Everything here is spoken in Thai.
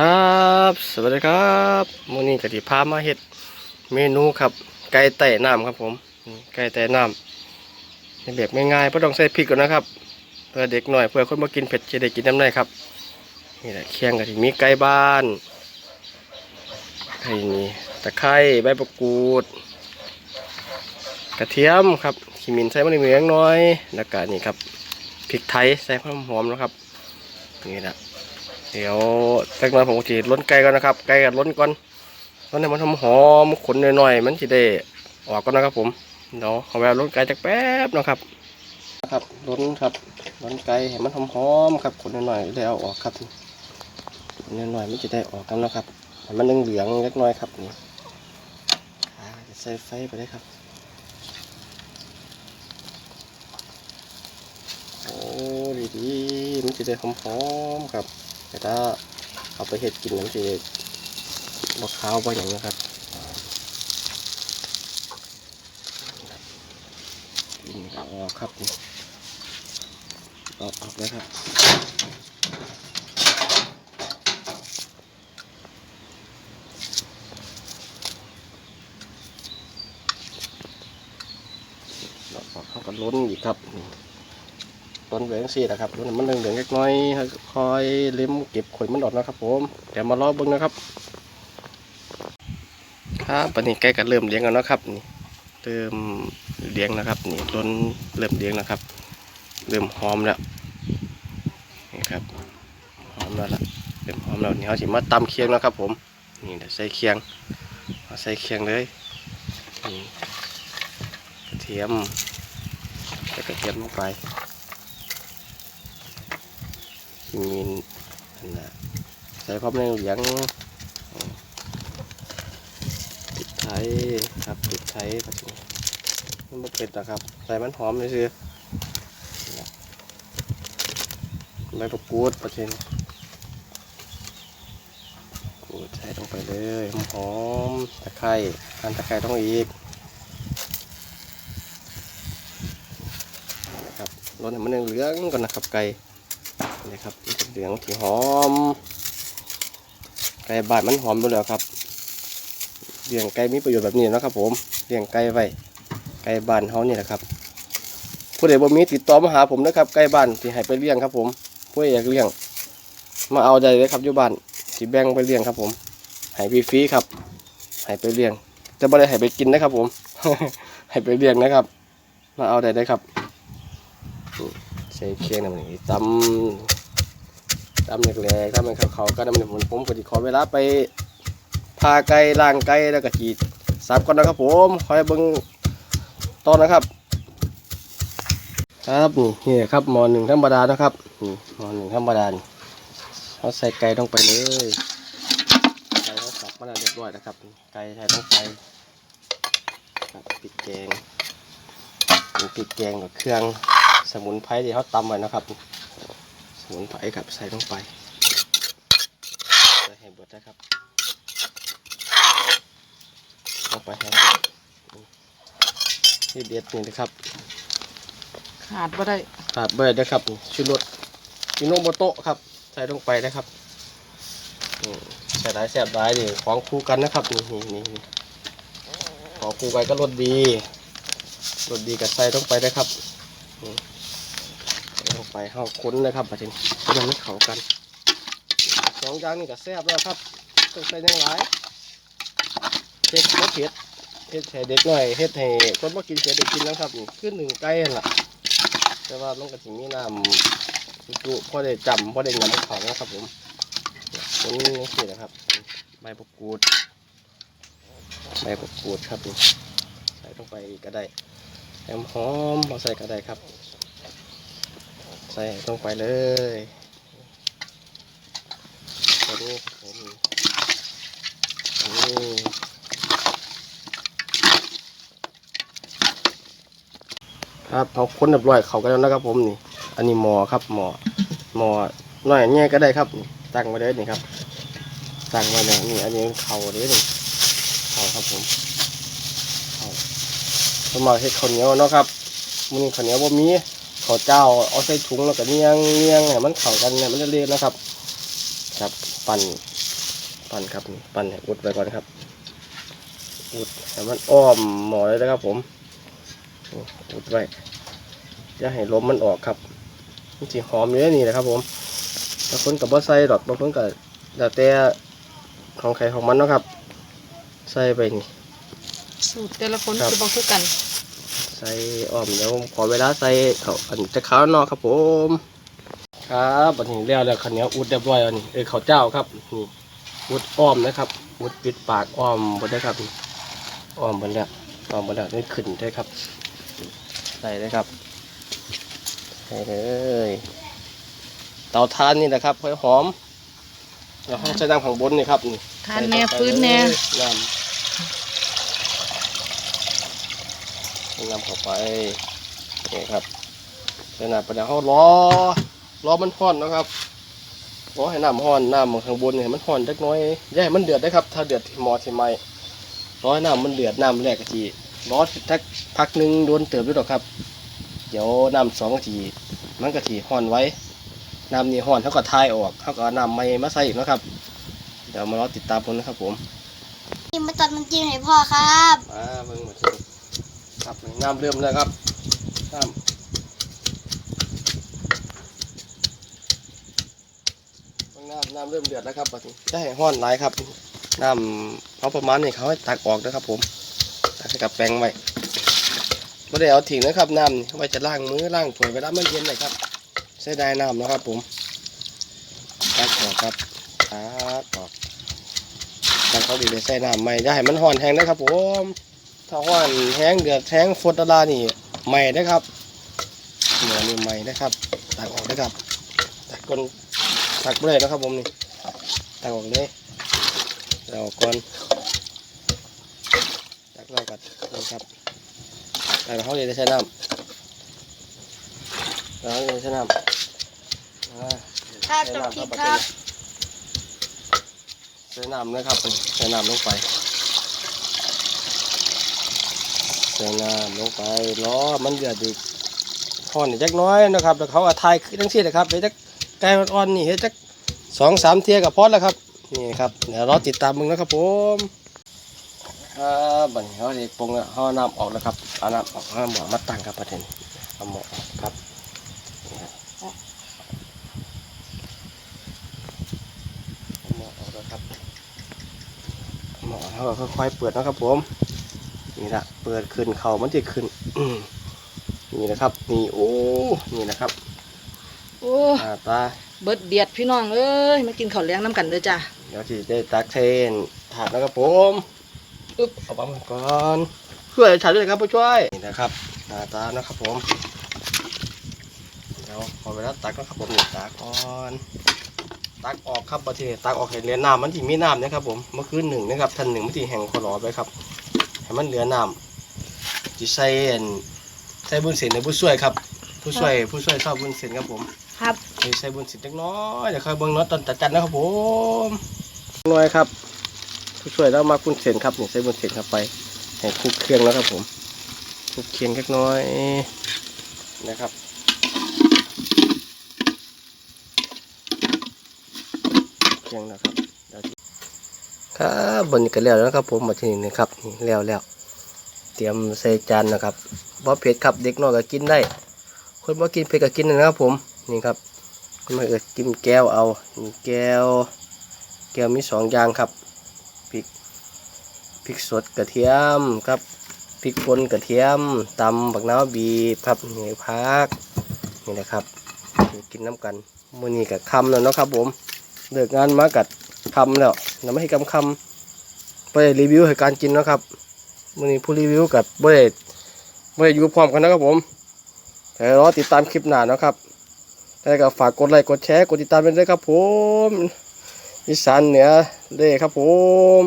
ครับ สวัสดีครับมื้อนี้ก็สิพามาเฮ็ดเมนูครับ ไก่ไต่น้ำครับผม ไก่ไต่น้ำในแบบง่ายๆบ่ต้องใส่พริกก่อนนะครับ เพื่อเด็กหน่อยเพื่อคนบ่กินเผ็ดจะได้กินน้ำได้ครับ นี่แหละเคียงก็สิมีไก่บ้านไข่นี่ตะไคร้ใบมะกูด กระเทียมครับขีมินใส่มะนาวเหลืองน้อย แล้วก็นี่ครับพริกไทยใส่หอมหอมนะครับนี่แหละ เดี๋ยวสักน่อยผมก็จะล้นไก่ก่อนนะครับไก่กับล้นก่อนล้นให้มันหอมหอมๆขนหน่อยๆมันจะได้ออกก่อนนะครับผมเดี๋ยวขอแวะล้นไก่จักแป๊บนะครับครับล้นครับล้นไก่ให้มันหอมหอมๆครับขนหน่อยๆได้เออกครับขนหน่อยๆมันจะได้ออกกันนะครับให้มันเหลืองๆเล็กน้อยครับนี่จะใส่ไฟไปเลยครับโอ้ดีๆมันจะได้หอมๆครับ แต่ถ้าเอาไปเห็ดกินน้ำจะบกขาวบ่อย่างนะครับนี่ก็ออกครับออกออกเลยครับออกเข้ากันล้นอีกครับ้นเหลืองสีนะครับล้นให้มันเหลืองเล็กน้อยคอยเล็มเก็บขนมันออกนะครับ ผมเดี๋ยวมารอเบิ้งนะครับ ครับปันนี้ใกล้กันเริ่มเลี้ยงแล้วนะครับนี่เริ่มเลี้ยงนะครับนี่ล้นเริ่มเลี้ยงแล้วครับ เริ่มหอมแล้วนี่ครับหอมแล้วล่ะเริ่มหอมแล้วนี่เขาสิมาตำเคียงแล้วครับ ผมนี่เดี๋ยวใส่เคียงเอาใส่เคียงเลยนี่กระเทียมใส่กระเทียมลงไป มีนนั่นะใส่พร้อมในเหลียงติดไทยครับติดไทยแบบนี้มันบ่เผ็ดนะครับ ใส่มันหอมเลยสิใบประกูดประเช่นกูดใส่ลงไปเลยหอมตะไคร้หั่นตะไคร้ต้องอีกครับรสให้มันเหลืองก่อนนะครับไก่ นี่ครับเหลืองที่หอม ไก่บาดมันหอมไปแล้วครับเลี้ยงไก่มีประโยชน์แบบนี้นะครับ ผมเลี้ยงไก่ไว้ไก่บ้านเฮานี่แหละครับผู้ใดบ่มีติดต่อมาหาผมนะครับไก่บ้านที่ให้ไปเลี้ยงครับ ผมผู้ใดอยากเลี้ยง มาเอาได้เลยครับอยู่บ้านสิแบ่งไปเลี้ยงครับ ผมให้ฟรีครับให้ไปเลี้ยงจะบ่ได้ให้ไปกินนะครับ ผมให้ไปเลี้ยงนะครับ มาเอาได้เลยครับใส่เคียงน้ำนี่ตำ ตำแรกๆถ้ามันเขาๆก็น้ำนี่ผมผมก็จะขอเวลาไปพาไก่ล่างไก่แล้วก็จีดสับก่อนนะครับผมคอยเบิ้งตอนนะครับ ครับนี่นี่ครับหมอหนึ่งธรรมดานะครับนี่หมอหนึ่งธรรมดาเขาใส่ไก่ลงไปเลยไก่เขาสับมาแล้วเรียบร้อยนะครับ ไก่ใช้ต้องไปปิดแกงปิดแกงกับเครื่องสมุนไพรที่เขาตำไว้นะครับ สมุนไพรครับใส่ลงไปใส่ให้เบิดนะครับลงไปให้ที่เด็ดนี่นะครับขาดบ่ได้ขาดเบิดนะครับชูรสกิโนโมโตะครับ ใส่ลงไปนะครับอืมใส่หลายแซ่บหลายนี่ของคู่กันนะครับนี่นี่นี่นี่ของคู่กันก็รสดีรสดีกับใส่ลงไปนะครับ ลงไปเข้าค้นเลยครับประเด็นยังไม่เข้ากันสองอย่างนี่ก็แซ่บแล้วครับต้องใส่ยังหลายเฮ็ดบ่เผ็ดเฮ็ดให้เด็กหน่อยเฮ็ดให้คนบ่กินเผ็ดได้กินแล้วครับนี่คือหนึ่งไก่นั่นล่ะ แต่ว่ามันก็สิมีน้ำจุพอได้จำพอได้ยำเขานะครับผมคนนี้นี่นะครับใบประกูดใบประกูดครับนี่ใส่ลงไปก็ได้แหมหอมเอาใส่ก็ได้ครับ ใส่ลงไปเลยตัวนี้ครับผมนนี้ครับเขาค้นเรียบร้อยเขากันแล้วนะครับผมนี่ อันนี้หมอครับหมอหมอหน่อยแง่ก็ได้ครับตั้งไว้เลยนี่ครับตั้งไว้เนี่ยนี่อันนี้เข่าเลยนี่เข่าครับผมเข่าสมัครเฮ็ดข้าวเหนียวเนาะครับมือนี้ข้าวเหนียวบ่มี ข้าวเจ้าเอาใส่ถุงแล้วก็เนียงเนียงให้มันเข้ากันเนี่ยมันจะเละนะครับ ครับปั่นปั่นครับนี่ปั่นให้อุดไว้ก่อนครับ อุดให้มันอ้อมหมอเลยนะครับ ผมนี่อุดไว้อย่าให้ลมมันออกครับมันสีหอมอยู่ในนี่นะครับ ผมบางคนกับว่าใส่ดอกบางคนกับแล้วแต่ของใครของมันเนาะครับ ใส่ไปนี่สูตรแต่ละคนครับจะบอกคือกันใส่อ้อมเดี๋ยวผมขอเวลาใส่เขาอันจะขาวนอกครับผม ครับอันนี้แล้วแล้วขันเหนี้ยวอุดเรียบร้อยแล้วนี่เออข้าวเจ้าครับนี่อุดอ้อมนะครับ อุดปิดปากอ้อมหมดได้ครับนี่อ้อมหมดแล้วอ้อมหมดแล้วนี่ขึ้นได้ครับ ใส่เลยครับใส่เลยเตาทานนี่แหละครับค่อยหอมแล้วห้องใช้น้ำข้างบนนี่ครับนี่ทานแน่ฟื้นแน่น้ำ น้ำเข้าไปนี่ครับขนาดประเดี๋ยวเขารอรอมันห้อนนะครับรอให้น้ำห้อนน้ำข้างบนเนี่ยมันห้อนจักหน้อยอย่าให้มันเดือดได้ครับ ถ้าเดือดที่หมอที่ไม่รอให้น้ำมันเดือดน้ำแรกกะทีรอสักพักหนึ่งโดนเติบด้วยหรอกครับ เดี๋ยวน้ำสองกะทีมันกะทีห้อนไว้น้ำนี่ห้อนเขาก็ทายออกเขาก็เอาน้ำใหม่มาใส่อีกนะครับ เดี๋ยวมารอติดตามกันนะครับผมนี่มาตัดมันำจิ้มให้พ่อครับมาเบิ่งมาที ครับน้ำเริ่มแล้วครับน้ำน้ำน้ำเริ่มเดือดแล้วครับบัดนี้จะให้ห้อนหลายครับน้ำเขาประมาณนี้เขาให้ตักออกนะครับผมตักใส่กับแป้งไว้ไม่ได้เอาทิ้งนะครับน้ำเอาไว้จะล้างมือล้างถ้วยเวลามันเย็นเลยครับใช้ได้น้ำนะครับผมตักออกครับตักออกแต่เขาดีเลยใส่น้ำใหม่อย่าให้มันห่อนแห้งนะครับผม ถ้าห่อนแห้งเดือดแห้งฟดตะลานี่ใหม่นะครับเหนือนี่ใหม่นะครับตักออกนะครับตักก้นตักเบรดนะครับผมนี่ตักออกเลยเราออกก่อนตักเรากัดนะครับแต่เขาดีเลยใช้น้ำเราเลยใช้น้ำอ่าครับจบคลิปครับใส่น้ำนะครับใส่น้ำลงไป ใส่น้ำลงไปล้อมันเดือดอีกห่อนจักน้อยนะครับแล้วเขาอาทายทั้งสิ้นนะครับเดี๋ยจักไก่อ่อนๆนี่เฮ็ดจักสองสามเทียกับพอดแล้วครับนี่ครับเดี๋ยวรอติดตามมึงนะครับผมครับบัดนี้เขาเด็กปรุงแล้วเขาเอน้ำออกแล้วครับเอาน้ำออกเอาหมอมาตั้งครับประเด็นเอาหมอครับนี่ครับเอาหมอออกแล้วครับหมอเขาค่อยๆเปิดนะครับผม นี่ละเปิดขึ้นเขามันจะขึ้นอื้อนี่นะครับนี่โอ้นี่นะครับโอ้หน้าตาเบิดเดียดพี่น้องเอ้ยมากินข้าวเลี้ยงน้ำกันเด้อจ้ะเดี๋ยวที่ได้ตักเทนถาดนะครับผมอึ๊บเอาปั๊มก่อนช่วยถ่ายด้วยครับผู้ช่วยนี่นะครับหน้าตานะครับผมเดี๋ยวพอเวลาตักนะครับผมนี่ตักก่อนตักออกครับประเทศตักออกให้เหลือน้ำมันที่มีน้ำนะครับผมเมื่อคืนหนึ่งนะครับทันหนึ่งมันที่แห้งขอรอไปครับให้ มันเหลือน้ำที่ใส่อันใส่บุญเส้นในผู้ช่วยครับ ผู้ช่วยผู้ช่วยชอบบุญเส้นครับผมครับใส่ใส่บุญสินเล็กน้อยเดี๋ยวค่อยเบิ่งเนาะตอนจัดจันนะครับผมน้อยครับ ผู้ช่วยแล้วมาคุนเส้นครับนี่ใส่บุญเส้นเข้าไปให้คลุกเครื่องแล้วครับผมคลุกเคียงเล็กน้อยนะครับเคียงนะครับเดี๋ยวที่ ครับบนก็แล้วแล้วนะครับผมมาที่นี่นะครับนี่แล้วแล้วเตรียมใส่จานนะครับบ่เผ็ดครับเด็กน้อยก็กินได้ คนบ่กินเผ็ดก็กินนะครับผมนี่ครับมาเอิดจิ้มแก้วเอานี่แก้ว แก้วมีสองอย่างครับพริกพริกสดกระเทียมครับพริกป่นกระเทียมตำบักน้าวบีบครับนี่พักนี่นะครับกินน้ำกันมื้อนี้กับคำแล้วเนาะครับผมเลิกงานมากัด คำแล้วนำไม่ให้กำคำไปรีวิวให้การกินนะครับมื้อนี้ผู้รีวิวกับบ่ได้บ่ได้อยู่พร้อมกันนะครับผมแต่รอติดตามคลิปหน้าเนาะครับแล้วก็ฝากกดไลค์กดแชร์กดติดตามเป็นด้วยครับผมอีสานเหนือเด้ครับผม